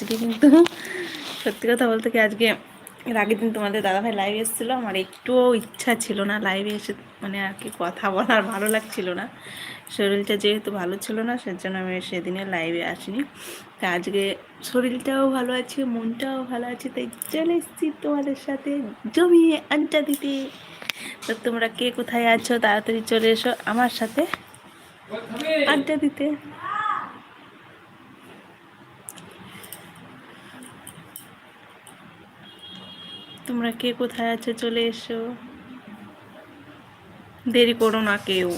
আজকে কিন্তু সত্যি কথা বলতে কি আজকে এর আগের দিন তোমাদের দাদাভাই লাইভে এসেছিল, আমার একটুও ইচ্ছা ছিল না লাইভে এসে মানে আর কি কথা বলার, ভালো লাগছিল না। শরীরটা যেহেতু ভালো ছিল না, সেজন্য আমি সেদিনে লাইভে আসিনি। তা আজকে শরীরটাও ভালো আছে, মনটাও ভালো আছে, তাই চলে এসেছি তোমাদের সাথে জমিয়ে আড্ডা দিতে। তো তোমরা কে কোথায় আছো, তাড়াতাড়ি চলে এসো আমার সাথে আড্ডা দিতে। তোমরা কে কোথায় আছে চলে এসো। দেরি করো না কেউ।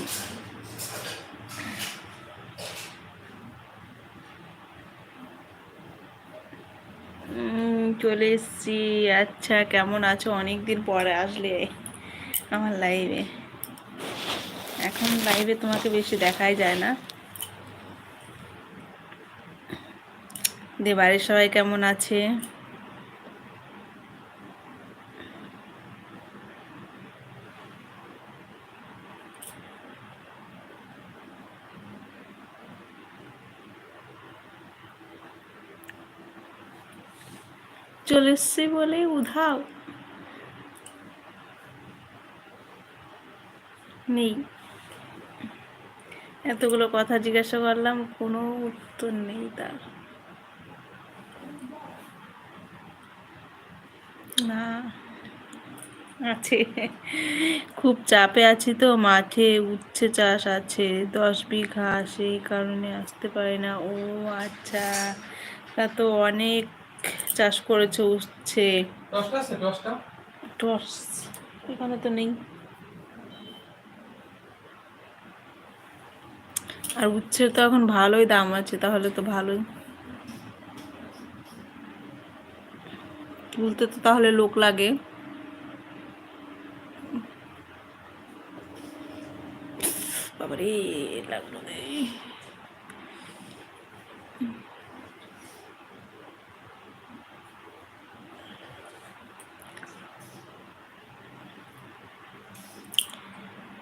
চলে এসছি। আচ্ছা কেমন আছো? অনেক দিন পরে আসলে আমার লাইভে এখন লাইভে তোমাকে বেশি দেখাই যায় না। দিয়ে বাড়ির সবাই কেমন আছে? এসছি বলে উধাও। নেই। এতগুলো কথা জিজ্ঞাসা করলাম, কোনো উত্তর নেই তার। না, আছে। খুব চাপে আছি তো, মাঠে উচ্ছে চাষ আছে, দশ বিঘা, সেই কারণে আসতে পারি না। ও আচ্ছা তা তো অনেক চাষ করেছ টস এখানে তো নেই। আর উচ্ছের তো এখন ভালোই দাম আছে তাহলে তো ভালোই। তুলতে তো তাহলে লোক লাগে। বাবারে লাগল রে।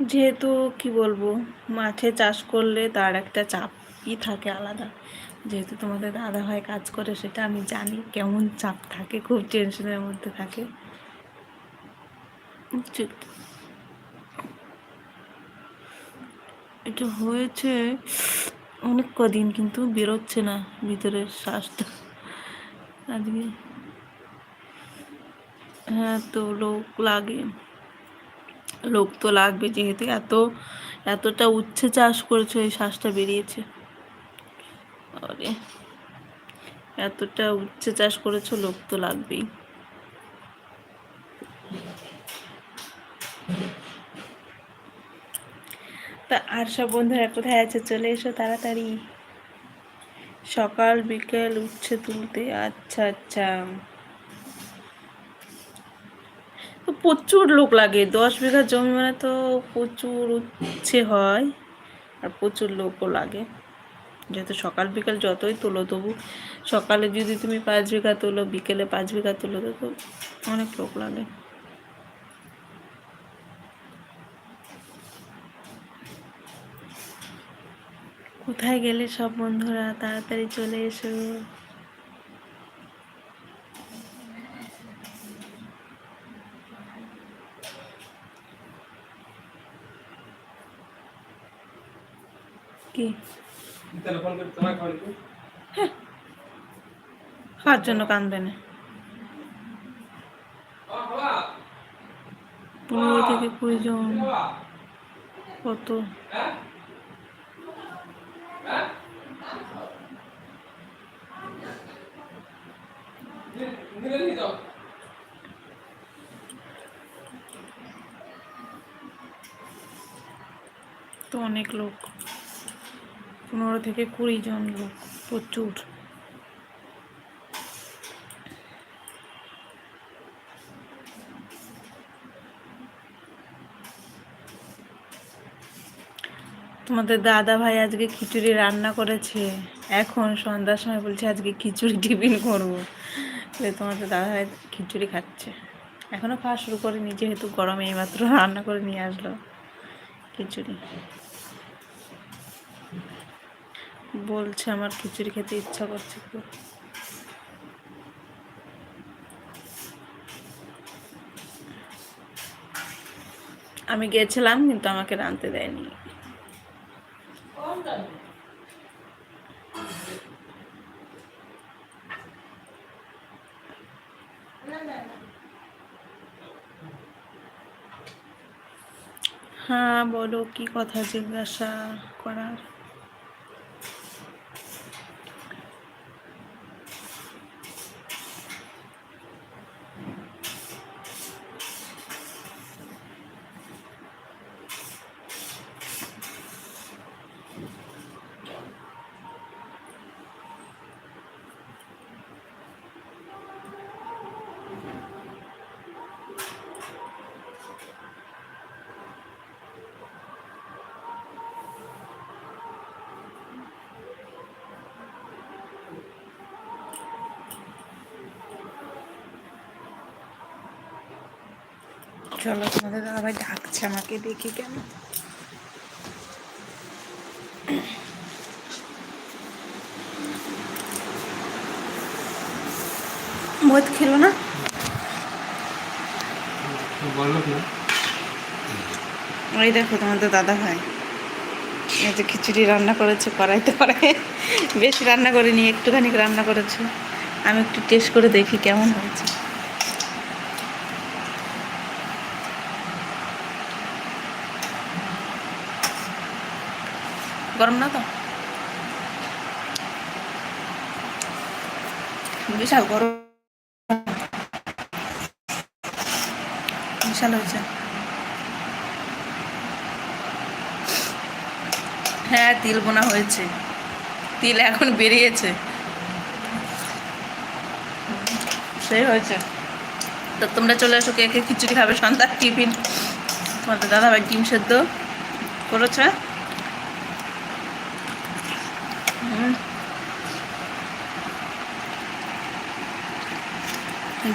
যেহেতু কি বলব, মাঠে চাষ করলে তার একটা চাপই থাকে আলাদা। যেহেতু তোমাদের দাদা ভাই কাজ করে সেটা আমি জানি, কেমন চাপ থাকে, খুব টেনশনের মধ্যে থাকে। এটা হয়েছে অনেক কদিন, কিন্তু বেরোচ্ছে না ভিতরের শ্বাসটা। আজকে হ্যাঁ তো লোক লাগে। লোক তো লাগবে যেহেতু এত, এতটা উচ্ছে চাষ করেছ, এই শ্বাসটা বেরিয়েছে। আরে এতটা উচ্ছে চাষ করেছ লোক তো লাগবেই। তা আর সব বন্ধুরা কোথায় আছে? চলে এসো তাড়াতাড়ি। সকাল বিকেল উচ্ছে তুলতে। আচ্ছা আচ্ছা। তো প্রচুর লোক লাগে। দশ বিঘা জমি মানে তো প্রচুর উচ্ছে হয় আর প্রচুর লোকও লাগে। যেহেতু সকাল বিকাল যতই তোলো, তবু সকালে যদি তুমি পাঁচ বিঘা তোলো, বিকেলে পাঁচ বিঘা তোলো, তো অনেক লোক লাগে। কোথায় গেলে সব বন্ধুরা? তাড়াতাড়ি চলে এসো। কি? দেবো কার জন্য কান্দবে না? পনেরো থেকে কুড়ি জন। কত? তো অনেক লোক। পনেরো থেকে কুড়ি জন লোক, প্রচুর। তোমাদের দাদা ভাই আজকে খিচুড়ি রান্না করেছে। এখন সন্ধ্যার সময় বলছে আজকে খিচুড়ি টিফিন করব। তোমাদের দাদা ভাই খিচুড়ি খাচ্ছে। এখনও খাওয়া শুরু করেনি, যেহেতু গরমে এইমাত্র রান্না করে নিয়ে আসলো খিচুড়ি। বলছে আমার খিচুড়ি খেতে ইচ্ছা করছে খুব। আমি গেছিলাম, কিন্তু আমাকে রাঁধতে দেয়নি। হ্যাঁ বলো কি কথা জিজ্ঞাসা করার? চলো তোমাদের দাদাভাই ডাকছে আমাকে দেখি কেন। মদ খেলো না? ওই দেখো তোমাদের দাদা ভাই এই যে খিচুড়ি রান্না করেছে কড়াইতে কড়াই বেশি রান্না করিনি একটুখানি রান্না করেছে। আমি একটু টেস্ট করে দেখি কেমন হয়েছে। গরম না তো? বিশাল গরম। বিশাল হয়েছে। হ্যাঁ তিল বোনা হয়েছে। তিল এখন বেরিয়েছে। সেই হয়েছে। তো তোমরা চলে আসো কে কে খিচুড়ি খাবে সন্ধ্যার টিফিন। তোমাদের দাদা ভাই ডিম সেদ্ধ করেছে।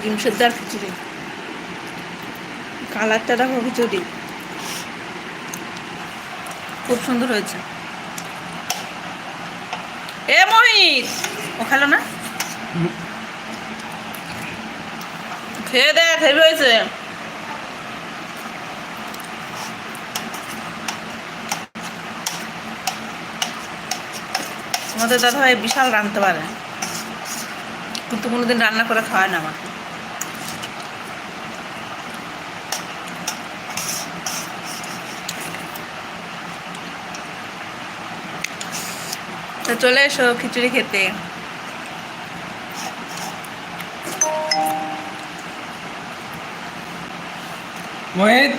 ডিম খিচুড়ি কালারটা দেখো খিচুড়ি খুব সুন্দর হয়েছে। এ মোহিত ও খেলো না? খেয়ে দেখ, হেভি হয়েছে। আমাদের দাদা ভাই বিশাল রাঁধতে পারে। কিন্তু কোনোদিন রান্না করে খাওয়ায় না আমার তো চলে এসো খিচুড়ি খেতে। মোহিত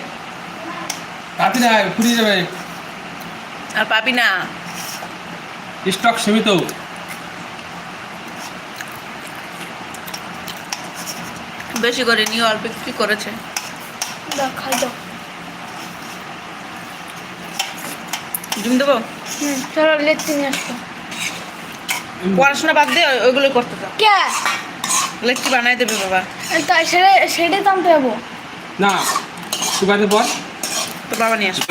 তাড়াতাড়ি আয় ফুরিয়ে যাবে। আর পাবি না। স্টক সীমিত। বেশি করে নিয়ে অল্প কি করেছে। ডিম দেবো? চলো নিয়ে আসব পড়াশোনা বাদ দিয়ে ওইগুলো করতে দাও কে? লেকটি বানাই দেবে বাবা। তাই সেটা সেটাই তো আনতে যাব। না তুই বল। তো বাবা নিয়ে আসো।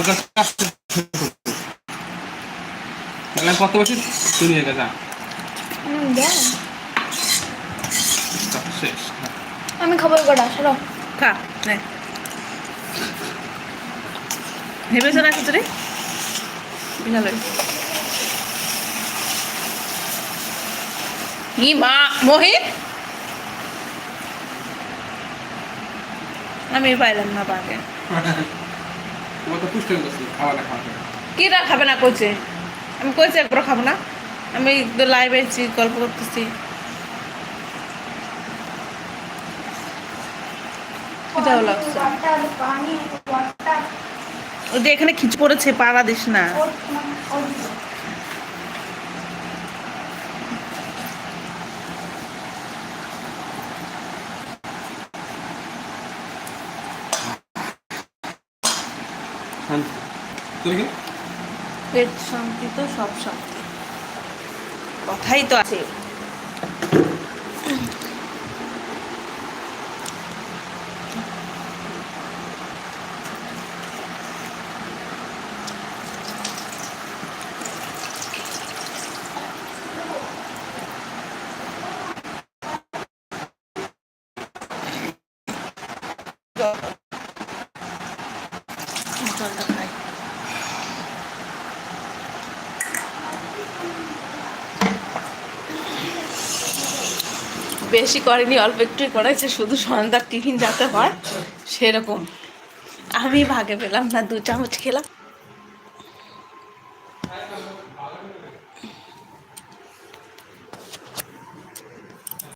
তাহলে কত বছর? তুই নিয়ে গেছা দেখ। আমি খাবার কটা সরো খা নে। ভেবেছো না খিচুড়ি? বিশাল হয়েছে। ই মা মোহিত আমি পাইলাম না পাকে তোমার তো পুষ্ট খাওয়া না খাওয়া। কিরা খাবে না কইছে? আমি কইছি একবার খাব না। আমি লাইভে আছি গল্প করতেছি। খিদাও লাগছে। যে এখানে খিচ পড়েছে পাড়া দিস না। পেট শান্তি তো সব শান্তি। কথাই তো আছে। বেশি করেনি, অল্প একটুই করেছে, শুধু সন্ধ্যার টিফিন যাতে হয়, সেরকম। আমি ভাগে পেলাম না, দু চামচ খেলাম।